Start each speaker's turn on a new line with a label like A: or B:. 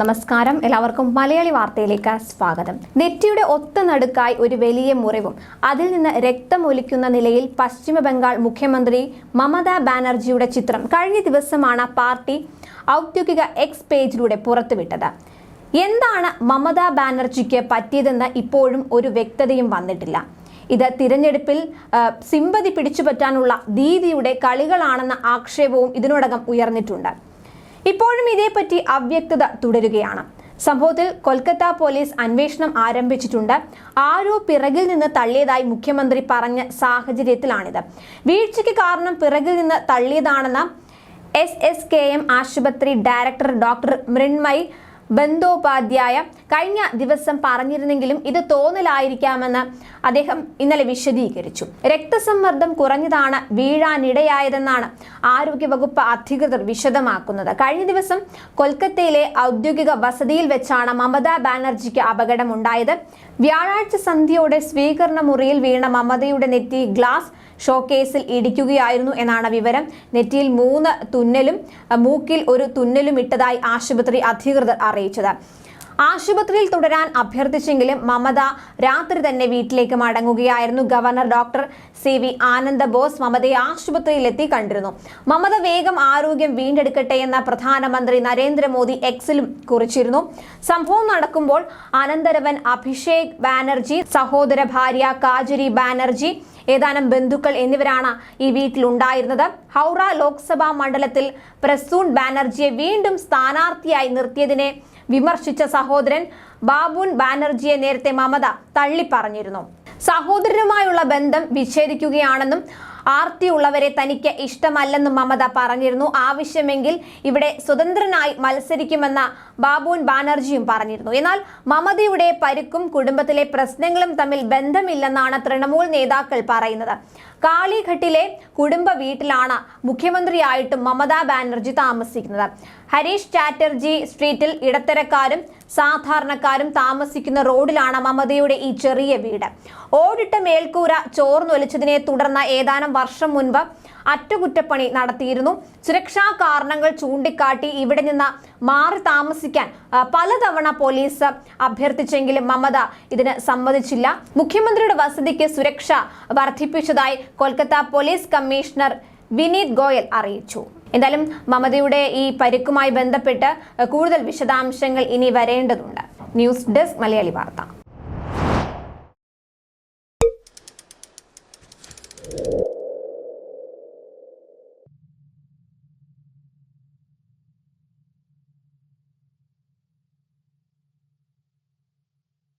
A: നമസ്കാരം. എല്ലാവർക്കും മലയാളി വാർത്തയിലേക്ക് സ്വാഗതം. നെറ്റിയുടെ ഒത്ത നടുക്കായി ഒരു വലിയ മുറിവും അതിൽ നിന്ന് രക്തമൊലിക്കുന്ന നിലയിൽ പശ്ചിമ ബംഗാൾ മുഖ്യമന്ത്രി മമതാ ബാനർജിയുടെ ചിത്രം കഴിഞ്ഞ ദിവസമാണ് പാർട്ടി ഔദ്യോഗിക എക്സ് പേജിലൂടെ പുറത്തുവിട്ടത്. എന്താണ് മമതാ ബാനർജിക്ക് പറ്റിയതെന്ന് ഇപ്പോഴും ഒരു വ്യക്തതയും വന്നിട്ടില്ല. ഇത് തിരഞ്ഞെടുപ്പിൽ സിമ്പതി പിടിച്ചുപറ്റാനുള്ള ദീദിയുടെ കളികളാണെന്ന ആക്ഷേപവും ഇതിനോടകം ഉയർന്നിട്ടുണ്ട്. ഇപ്പോഴും ഇതേപ്പറ്റി അവ്യക്തത തുടരുകയാണ്. സംഭവത്തിൽ കൊൽക്കത്ത പോലീസ് അന്വേഷണം ആരംഭിച്ചിട്ടുണ്ട്. ആരോ പിറകിൽ നിന്ന് തള്ളിയതായി മുഖ്യമന്ത്രി പറഞ്ഞ സാഹചര്യത്തിലാണിത്. വീഴ്ചയ്ക്ക് കാരണം പിറകിൽ നിന്ന് തള്ളിയതാണെന്ന എസ് എസ് കെ എം ആശുപത്രി ഡയറക്ടർ ഡോക്ടർ മൃണ്മയ് ബന്ദോപാധ്യായ കഴിഞ്ഞ ദിവസം പറഞ്ഞിരുന്നെങ്കിലും ഇത് തോന്നലായിരിക്കാമെന്ന് അദ്ദേഹം ഇന്നലെ വിശദീകരിച്ചു. രക്തസമ്മർദ്ദം കുറഞ്ഞതാണ് വീഴാനിടയായതെന്നാണ് ആരോഗ്യവകുപ്പ് അധികൃതർ വിശദമാക്കുന്നത്. കഴിഞ്ഞ ദിവസം കൊൽക്കത്തയിലെ ഔദ്യോഗിക വസതിയിൽ വെച്ചാണ് മമതാ ബാനർജിക്ക് അപകടമുണ്ടായത്. വ്യാഴാഴ്ച സന്ധ്യയോടെ സ്വീകരണ മുറിയിൽ വീണ മമതയുടെ നെറ്റി ഗ്ലാസ് ഷോക്കേസിൽ ഇടിക്കുകയായിരുന്നു എന്നാണ് വിവരം. നെറ്റിയിൽ മൂന്ന് തുന്നലും മൂക്കിൽ ഒരു തുന്നലും ഇട്ടതായി ആശുപത്രി അധികൃതർ അറിയിച്ചത്. ആശുപത്രിയിൽ തുടരാൻ അഭ്യർത്ഥിച്ചെങ്കിലും മമത രാത്രി തന്നെ വീട്ടിലേക്ക് മടങ്ങുകയായിരുന്നു. Governor doctor C V Ananda Bose മമതയെ ആശുപത്രിയിലെത്തി കണ്ടിരുന്നു. മമത വേഗം ആരോഗ്യം വീണ്ടെടുക്കട്ടെ എന്ന പ്രധാനമന്ത്രി നരേന്ദ്രമോദി എക്സിലും കുറിച്ചിരുന്നു. സംഭവം നടക്കുമ്പോൾ അനന്തരവൻ അഭിഷേക് ബാനർജി സഹോദര ഭാര്യ കാജരി ബാനർജി ഏതാനും ബന്ധുക്കൾ എന്നിവരാണ് ഈ വീട്ടിലുണ്ടായിരുന്നത്. ഹൗറ ലോക്സഭാ മണ്ഡലത്തിൽ പ്രസൂൺ ബാനർജിയെ വീണ്ടും സ്ഥാനാർത്ഥിയായി നിർത്തിയതിനെ വിമർശിച്ച സഹോദരൻ ബാബുൻ ബാനർജിയെ നേരത്തെ മമത തള്ളിപ്പറഞ്ഞിരുന്നു. സഹോദരനുമായുള്ള ബന്ധം വിച്ഛേദിക്കുകയാണെന്നും ആർത്തിയുള്ളവരെ തനിക്ക് ഇഷ്ടമല്ലെന്നും മമത പറഞ്ഞിരുന്നു. ആവശ്യമെങ്കിൽ ഇവിടെ സ്വതന്ത്രനായി മത്സരിക്കുമെന്ന ബാബുൻ ബാനർജിയും പറഞ്ഞിരുന്നു. എന്നാൽ മമതയുടെ പരുക്കും കുടുംബത്തിലെ പ്രശ്നങ്ങളും തമ്മിൽ ബന്ധമില്ലെന്നാണ് തൃണമൂൽ നേതാക്കൾ പറയുന്നത്. കാളിഘട്ടിലെ കുടുംബ വീട്ടിലാണ് മുഖ്യമന്ത്രിയായിട്ടും മമതാ ബാനർജി താമസിക്കുന്നത്. ഹരീഷ് ചാറ്റർജി സ്ട്രീറ്റിൽ ഇടത്തരക്കാരും സാധാരണക്കാരും താമസിക്കുന്ന റോഡിലാണ് മമതയുടെ ഈ ചെറിയ വീട്. ഓടിട്ട മേൽക്കൂര ചോർന്നൊലിച്ചതിനെ തുടർന്ന് ഏതാനും വർഷം മുൻപ് അറ്റകുറ്റപ്പണി നടത്തിയിരുന്നു. സുരക്ഷാ കാരണങ്ങൾ ചൂണ്ടിക്കാട്ടി ഇവിടെ നിന്ന് മാറി താമസിക്കാൻ പലതവണ പോലീസ് അഭ്യർത്ഥിച്ചെങ്കിലും മമത ഇതിന് സമ്മതിച്ചില്ല. മുഖ്യമന്ത്രിയുടെ വസതിക്ക് സുരക്ഷ വർദ്ധിപ്പിച്ചതായി കൊൽക്കത്ത പോലീസ് കമ്മീഷണർ വിനീത് ഗോയൽ അറിയിച്ചു. എന്തായാലും മമതയുടെ ഈ പരിക്കുമായി ബന്ധപ്പെട്ട് കൂടുതൽ വിശദാംശങ്ങൾ ഇനി വരേണ്ടതുണ്ട്. ന്യൂസ് ഡെസ്ക് മലയാളി വാർത്ത.